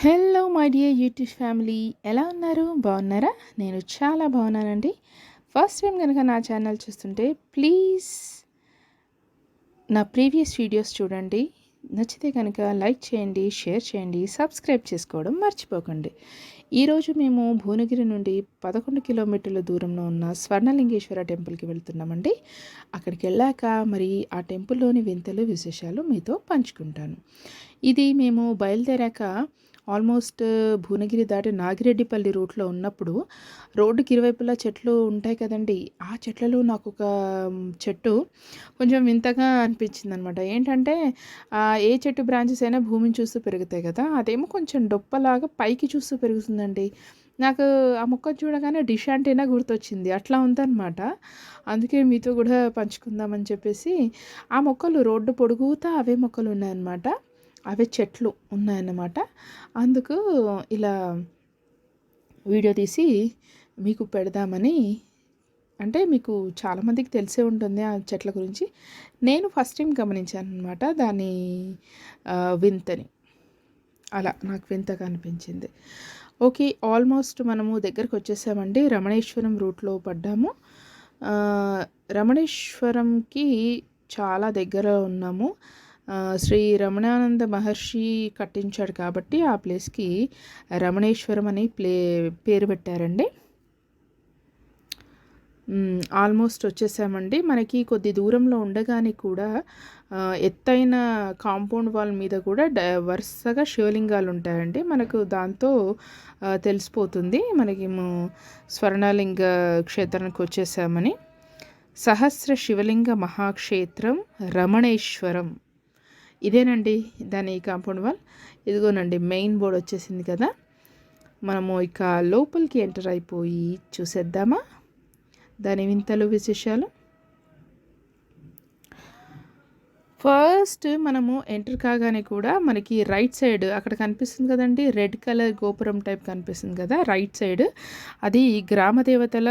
Hello my dear YouTube family ఎలా ఉన్నారు? బాగున్నారా? నేను చాలా బాగున్నానండి. ఫస్ట్ టైం కనుక నా ఛానల్ చూస్తుంటే ప్లీజ్ నా ప్రీవియస్ వీడియోస్ చూడండి. నచ్చితే కనుక లైక్ చేయండి షేర్ చేయండి సబ్స్క్రైబ్ చేసుకోవడం మర్చిపోకండి. ఈరోజు మేము భువనగిరి నుండి పదకొండు కిలోమీటర్ల దూరంలో ఉన్న స్వర్ణలింగేశ్వర టెంపుల్కి వెళ్తున్నామండి. అక్కడికి వెళ్ళాక మరి ఆ టెంపుల్లోని వింతలు విశేషాలు మీతో పంచుకుంటాను. ఇది మేము బయలుదేరాక ఆల్మోస్ట్ భువనగిరి దాటి నాగిరెడ్డిపల్లి రూట్లో ఉన్నప్పుడు రోడ్డుకి ఇరువైపులా చెట్లు ఉంటాయి కదండి. ఆ చెట్లలో నాకు ఒక చెట్టు కొంచెం వింతగా అనిపించింది అనమాట ఏంటంటే ఏ చెట్టు బ్రాంచెస్ అయినా భూమిని చూస్తూ పెరుగుతాయి కదా. అదేమో కొంచెం డొప్పలాగా పైకి చూస్తూ పెరుగుతుందండి. నాకు ఆ మొక్క చూడగానే డిష్ అంటేనా గుర్తొచ్చింది. అట్లా ఉందన్నమాట అందుకే మీతో కూడా పంచుకుందామని చెప్పేసి ఆ మొక్కలు రోడ్డు పొడుగుతా అవే మొక్కలు ఉన్నాయన్నమాట. అవే చెట్లు ఉన్నాయన్నమాట. అందుకు ఇలా వీడియో తీసి మీకు పెడదామని అంటే మీకు చాలామందికి తెలిసే ఉంటుంది ఆ చెట్ల గురించి. నేను ఫస్ట్ టైం గమనించాను అనమాట దాని వింతని. అలా నాకు వింతగా అనిపించింది. ఓకే ఆల్మోస్ట్ మనము దగ్గరకు వచ్చేసామండి. రమణేశ్వరం రూట్లో పడ్డాము. రమణేశ్వరంకి చాలా దగ్గర ఉన్నాము. శ్రీ రమణానంద మహర్షి కట్టించాడు కాబట్టి ఆ ప్లేస్కి రమణేశ్వరం అని ప్లే పేరు పెట్టారండి. ఆల్మోస్ట్ వచ్చేసామండి. మనకి కొద్ది దూరంలో ఉండగానే కూడా ఎత్తైన కాంపౌండ్ వాల్ మీద కూడా వరుసగా శివలింగాలు ఉంటాయండి. మనకు దాంతో తెలిసిపోతుంది. మనకి స్వర్ణలింగ క్షేత్రానికి వచ్చేసామని. సహస్ర శివలింగ మహాక్షేత్రం రమణేశ్వరం. ఇదేనండి దాని కాంపౌండ్ వాల్ ఇదిగోనండి మెయిన్ బోర్డ్ వచ్చేసింది కదా. మనము ఇక లోపలికి ఎంటర్ అయిపోయి చూసేద్దామా? దాని వింతలు విశేషాలు? ఫస్ట్ మనము ఎంటర్ కాగానే కూడా మనకి రైట్ సైడ్ అక్కడ కనిపిస్తుంది కదండి రెడ్ కలర్ గోపురం టైప్ కనిపిస్తుంది కదా రైట్ సైడ్ అది గ్రామ దేవతల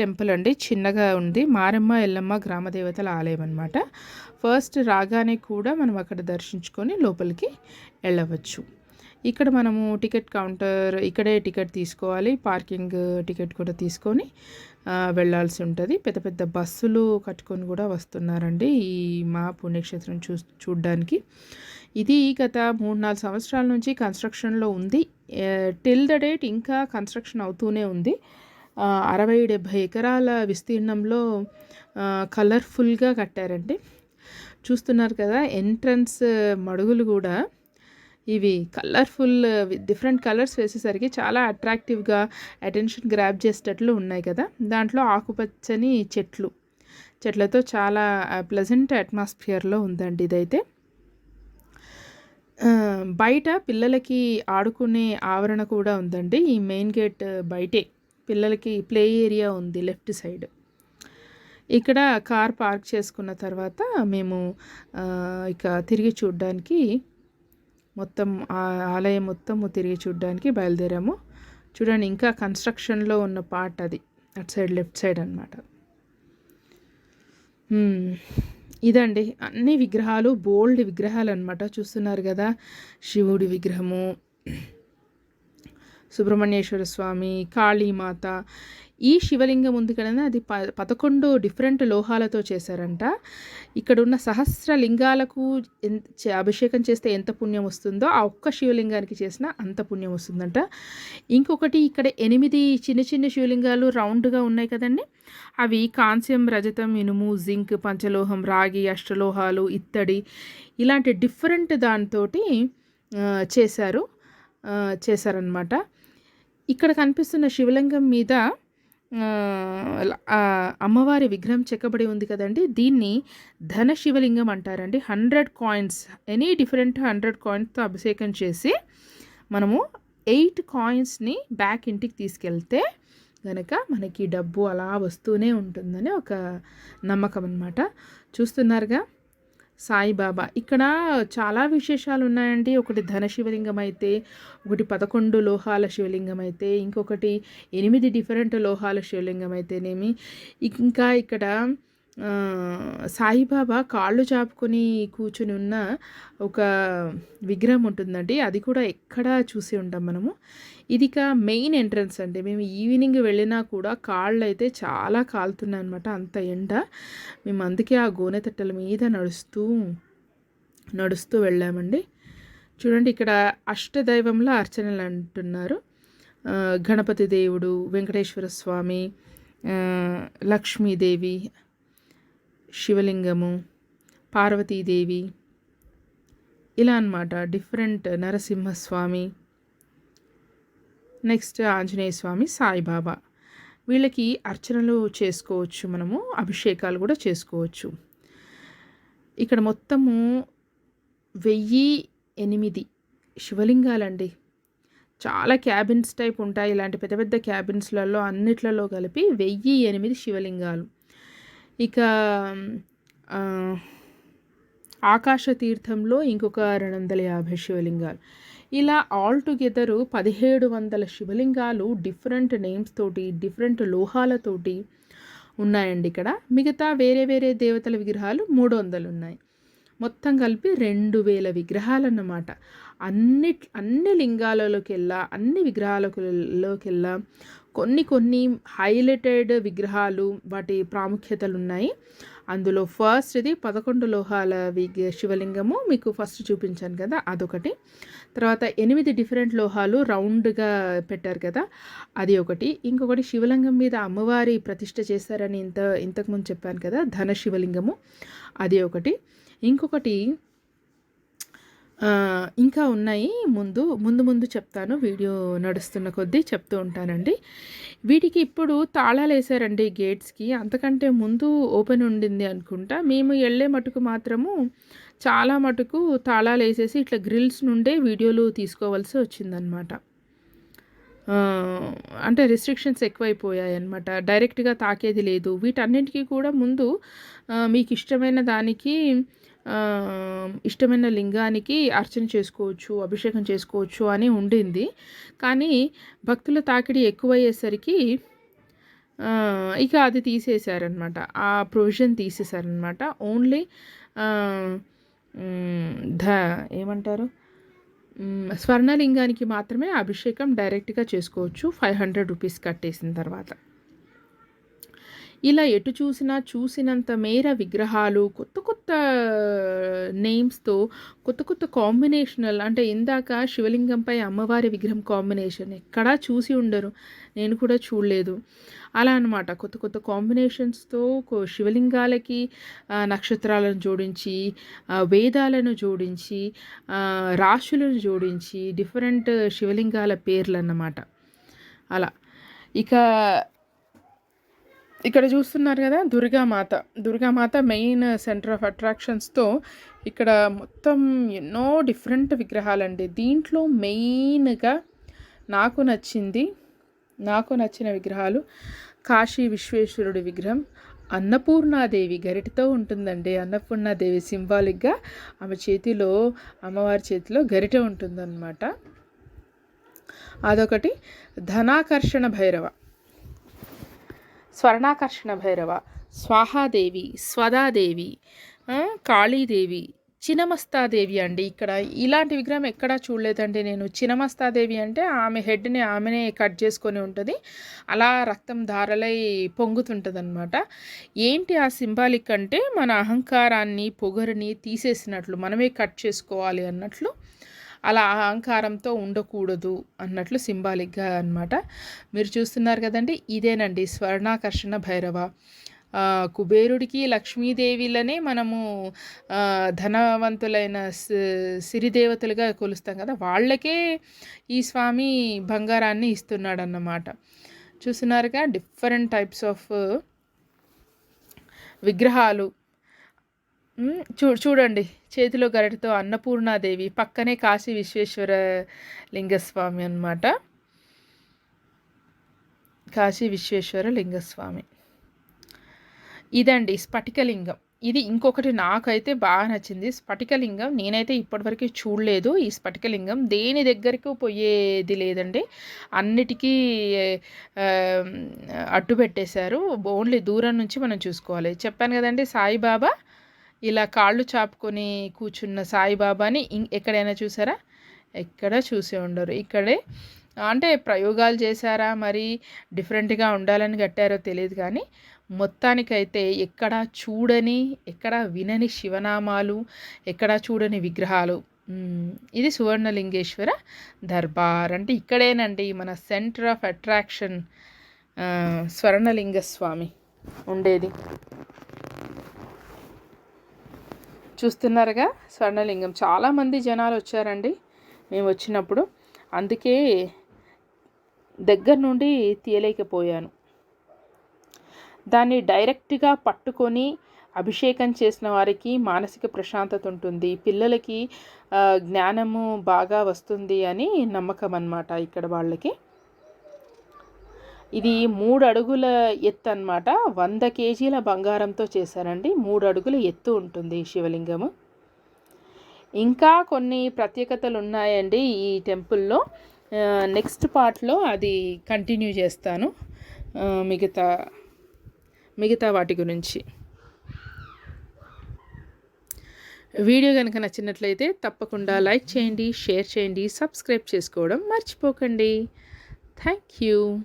టెంపుల్ అండి. చిన్నగా ఉంది. మారమ్మ ఎల్లమ్మ గ్రామ దేవతల ఆలయం అనమాట ఫస్ట్ రాగానే కూడా మనం అక్కడ దర్శించుకొని లోపలికి వెళ్ళవచ్చు. ఇక్కడ మనము టికెట్ కౌంటర్ ఇక్కడే టికెట్ తీసుకోవాలి. పార్కింగ్ టికెట్ కూడా తీసుకొని వెళ్ళాల్సి ఉంటుంది. పెద్ద పెద్ద బస్సులు కట్టుకొని కూడా వస్తున్నారండి ఈ మా పుణ్యక్షేత్రం చూ చూడ్డానికి. ఇది గత మూడు నాలుగు సంవత్సరాల నుంచి కన్స్ట్రక్షన్లో ఉంది. టిల్ ద డేట్ ఇంకా కన్స్ట్రక్షన్ అవుతూనే ఉంది. అరవై డెబ్భై ఎకరాల విస్తీర్ణంలో కలర్ఫుల్గా కట్టారండి చూస్తున్నారు కదా ఎంట్రన్స్ మడుగులు కూడా ఇవి కలర్ఫుల్ డిఫరెంట్ కలర్స్ వేసేసరికి చాలా అట్రాక్టివ్గా అటెన్షన్ గ్రాప్ చేసేటట్లు ఉన్నాయి కదా. దాంట్లో ఆకుపచ్చని చెట్లు చెట్లతో చాలా ప్లెజెంట్ అట్మాస్ఫియర్లో ఉందండి ఇదైతే. బయట పిల్లలకి ఆడుకునే ఆవరణ కూడా ఉందండి ఈ మెయిన్ గేట్ బయటే. పిల్లలకి ప్లే ఏరియా ఉంది లెఫ్ట్ సైడ్. ఇక్కడ కార్ పార్క్ చేసుకున్న తర్వాత మేము ఇక తిరిగి చూడడానికి మొత్తం ఆలయం మొత్తము తిరిగి చూడడానికి బయలుదేరాము. చూడండి ఇంకా కన్స్ట్రక్షన్లో ఉన్న పార్ట్ అది అటు సైడ్ లెఫ్ట్ సైడ్ అనమాట ఇదండి అన్ని విగ్రహాలు బోల్డ్ విగ్రహాలు అనమాట చూస్తున్నారు కదా శివుడి విగ్రహము సుబ్రహ్మణ్యేశ్వర స్వామి కాళీమాత. ఈ శివలింగం ఉంది కదండి అది ప పదకొండు డిఫరెంట్ లోహాలతో చేశారంట. ఇక్కడ ఉన్న సహస్ర లింగాలకు అభిషేకం చేస్తే ఎంత పుణ్యం వస్తుందో ఆ ఒక్క శివలింగానికి చేసిన అంత పుణ్యం వస్తుందంట. ఇంకొకటి ఇక్కడ ఎనిమిది చిన్న చిన్న శివలింగాలు రౌండ్గా ఉన్నాయి కదండి. అవి కాంస్యం రజతం ఇనుము జింక్ పంచలోహం రాగి అష్టలోహాలు ఇత్తడి ఇలాంటి డిఫరెంట్ దానితోటి చేశారు. చేశారనమాట ఇక్కడ కనిపిస్తున్న శివలింగం మీద అమ్మవారి విగ్రహం చెక్కబడి ఉంది కదండి. దీన్ని ధన శివలింగం అంటారండి. Hundred coins any different hundred కాయిన్స్తో అభిషేకం చేసి మనము ఎయిట్ కాయిన్స్ని బ్యాక్ ఇంటికి తీసుకెళ్తే కనుక మనకి డబ్బు అలా వస్తూనే ఉంటుందని ఒక నమ్మకం అనమాట చూస్తున్నారుగా? సాయిబాబా. ఇక్కడ చాలా విశేషాలు ఉన్నాయండి ఒకటి ధన శివలింగం అయితే ఒకటి పదకొండు లోహాల శివలింగం అయితే ఇంకొకటి ఎనిమిది డిఫరెంట్ లోహాల శివలింగం అయితేనేమి ఇంకా ఇక్కడ సాయిబాబా కాళ్ళు చాపుకొని కూర్చుని ఉన్న ఒక విగ్రహం ఉంటుందండి. అది కూడా ఎక్కడ చూసి ఉంటాం మనము. ఇది మెయిన్ ఎంట్రన్స్ అండి. మేము ఈవినింగ్ వెళ్ళినా కూడా కాళ్ళు అయితే చాలా కాలుతున్నాయి అనమాట అంత ఎండ. మేము అందుకే ఆ గోనె తట్టల మీద నడుస్తూ నడుస్తూ వెళ్ళామండి. చూడండి ఇక్కడ అష్టదైవంలో అర్చనలు అంటున్నారు. గణపతి దేవుడు వెంకటేశ్వర స్వామి లక్ష్మీదేవి శివలింగము పార్వతీదేవి ఇలా అన్నమాట. Different Narasimhaswamy next Anjaneya Swamy Saibaba. వీళ్ళకి అర్చనలు చేసుకోవచ్చు మనము అభిషేకాలు కూడా చేసుకోవచ్చు. ఇక్కడ మొత్తము వెయ్యి ఎనిమిది శివలింగాలండి. చాలా క్యాబిన్స్ టైప్ ఉంటాయి. ఇలాంటి పెద్ద పెద్ద క్యాబిన్స్లలో అన్నిట్లలో కలిపి వెయ్యి ఎనిమిది శివలింగాలు. ఇక ఆకాశ తీర్థంలో ఇంకొక రెండు వందల యాభై శివలింగాలు. ఇలా ఆల్ టుగెదరు పదిహేడు వందల శివలింగాలు డిఫరెంట్ నేమ్స్ తోటి డిఫరెంట్ లోహాలతోటి ఉన్నాయండి ఇక్కడ. మిగతా వేరే వేరే దేవతల విగ్రహాలు మూడు వందలు ఉన్నాయి మొత్తం కలిపి రెండు వేల విగ్రహాలు అన్నమాట అన్ని అన్ని లింగాలలోకెల్లా అన్ని విగ్రహాలలోకెల్లా కొన్ని కొన్ని హైలైటెడ్ విగ్రహాలు వాటి ప్రాముఖ్యతలు ఉన్నాయి అందులో ఫస్ట్ది పదకొండు లోహాల విగ్ శివలింగము మీకు ఫస్ట్ చూపించాను కదా అదొకటి. తర్వాత ఎనిమిది డిఫరెంట్ లోహాలు రౌండ్గా పెట్టారు కదా అది ఒకటి. ఇంకొకటి శివలింగం మీద అమ్మవారి ప్రతిష్ట చేశారని ఇంత ఇంతకుముందు చెప్పాను కదా ధన శివలింగము అది ఒకటి. ఇంకొకటి ఇంకా ఉన్నాయి. ముందు ముందు ముందు చెప్తాను. వీడియో నడుస్తున్న కొద్దీ చెప్తూ ఉంటానండి. వీటికి ఇప్పుడు తాళాలు వేసారండి గేట్స్కి. అంతకంటే ముందు ఓపెన్ ఉండింది అనుకుంటా. మేము వెళ్ళే మటుకు మాత్రము చాలా మటుకు తాళాలు వేసేసి ఇట్లా గ్రిల్స్ నుండే వీడియోలు తీసుకోవాల్సి వచ్చిందనమాట. అంటే రిస్ట్రిక్షన్స్ ఎక్కువైపోయాయి అనమాట డైరెక్ట్గా తాకేది లేదు. వీటన్నిటికీ కూడా ముందు మీకు ఇష్టమైన దానికి ఇష్టమైన లింగానికి అర్చన చేసుకోవచ్చు అభిషేకం చేసుకోవచ్చు అని ఉండింది. కానీ భక్తుల తాకిడి ఎక్కువయ్యేసరికి ఇక అది తీసేశారనమాట ఆ ప్రొవిజన్ తీసేశారనమాట ఓన్లీ ధ ఏమంటారు? స్వర్ణలింగానికి మాత్రమే అభిషేకం డైరెక్ట్గా చేసుకోవచ్చు. ఫైవ్ హండ్రెడ్ రూపీస్ కట్టేసిన తర్వాత. ఇలా ఎటు చూసినా చూసినంత మేర విగ్రహాలు కొత్త కొత్త నేమ్స్తో కొత్త కొత్త కాంబినేషనల్ అంటే ఇందాక శివలింగంపై అమ్మవారి విగ్రహం కాంబినేషన్ ఎక్కడా చూసి ఉండరు. నేను కూడా చూడలేదు. అలా అన్నమాట. కొత్త కొత్త కాంబినేషన్స్తో కో- శివలింగాలకి నక్షత్రాలను జోడించి వేదాలను జోడించి రాశులను జోడించి డిఫరెంట్ శివలింగాల పేర్లు అన్నమాట. అలా. ఇక ఇక్కడ చూస్తున్నారు కదా Durgamata. Durgamata main centre of అట్రాక్షన్స్తో ఇక్కడ మొత్తం ఎన్నో డిఫరెంట్ విగ్రహాలండి. దీంట్లో మెయిన్గా నాకు నచ్చింది నాకు నచ్చిన విగ్రహాలు కాశీ విశ్వేశ్వరుడి విగ్రహం అన్నపూర్ణాదేవి గరిటతో ఉంటుందండి. అన్నపూర్ణాదేవి సింబాలిక్గా ఆమె చేతిలో అమ్మవారి చేతిలో గరిట ఉంటుందన్నమాట. అదొకటి. ధనాకర్షణ భైరవ. స్వర్ణాకర్షణ భైరవ స్వాహాదేవి స్వదాదేవి కాళీదేవి చినమస్తాదేవి అండి ఇక్కడ. ఇలాంటి విగ్రహం ఎక్కడా చూడలేదండి నేను. చినమస్తాదేవి అంటే ఆమె హెడ్ని ఆమెనే కట్ చేసుకొని ఉంటుంది. అలా రక్తం ధారలై పొంగుతుంటుంది అనమాట ఏంటి ఆ సింబాలిక్ అంటే మన అహంకారాన్ని పొగరుని తీసేసినట్లు మనమే కట్ చేసుకోవాలి అన్నట్లు అలా అహంకారంతో ఉండకూడదు అన్నట్లు సింబాలిక్గా అన్నమాట. మీరు చూస్తున్నారు కదండి ఇదేనండి స్వర్ణాకర్షణ భైరవ. కుబేరుడికి లక్ష్మీదేవిలనే మనము ధనవంతులైన సి- సిరిదేవతలుగా కొలుస్తాం కదా వాళ్ళకే ఈ స్వామి బంగారాన్ని ఇస్తున్నాడు అన్నమాట చూస్తున్నారుగా డిఫరెంట్ టైప్స్ ఆఫ్ విగ్రహాలు. చూ చూడండి. చేతిలో గరటితో అన్నపూర్ణాదేవి పక్కనే కాశీ విశ్వేశ్వర లింగస్వామి అన్నమాట. కాశీ విశ్వేశ్వర లింగస్వామి. ఇదండి స్ఫటికలింగం. ఇది ఇంకొకటి నాకైతే బాగా నచ్చింది. స్ఫటికలింగం నేనైతే ఇప్పటివరకు చూడలేదు ఈ స్ఫటికలింగం. దేని దగ్గరకు పోయేది లేదండి. అన్నిటికీ అడ్డు పెట్టేశారు ఓన్లీ దూరం నుంచి మనం చూసుకోవాలి. చెప్పాను కదండి సాయిబాబా ఇలా కాళ్ళు చాపుకొని కూర్చున్న సాయిబాబాని ఇం- ఎక్కడైనా చూసారా? ఎక్కడ చూసే ఉండరు. ఇక్కడే అంటే ప్రయోగాలు చేశారా? మరి డిఫరెంట్గా ఉండాలని కట్టారో తెలియదు కానీ మొత్తానికైతే ఎక్కడ చూడని ఎక్కడ వినని శివనామాలు ఎక్కడ చూడని విగ్రహాలు ఇది సువర్ణలింగేశ్వర దర్బార్. అంటే ఇక్కడేనండి మన centre of attraction Swarnalingaswamy Swarnalinga Swamy ఉండేది. చూస్తున్నారుగా స్వర్ణలింగం. చాలామంది జనాలు వచ్చారండి మేము వచ్చినప్పుడు. అందుకే దగ్గర నుండి తీయలేకపోయాను. దాన్ని డైరెక్ట్గా పట్టుకొని అభిషేకం చేసిన వారికి మానసిక ప్రశాంతత ఉంటుంది. పిల్లలకి జ్ఞానము బాగా వస్తుంది అని నమ్మకం అన్నమాట ఇక్కడ వాళ్ళకి. ఇది మూడు అడుగుల ఎత్తు అనమాట వంద కేజీల బంగారంతో చేశారండి. మూడు అడుగుల ఎత్తు ఉంటుంది శివలింగము. ఇంకా కొన్ని ప్రత్యేకతలు ఉన్నాయండి ఈ టెంపుల్లో. నెక్స్ట్ పార్ట్లో అది కంటిన్యూ చేస్తాను. మిగతా మిగతా వాటి గురించి. వీడియో కనుక నచ్చినట్లయితే తప్పకుండా లైక్ చేయండి షేర్ చేయండి సబ్స్క్రైబ్ చేసుకోవడం మర్చిపోకండి. Thank you.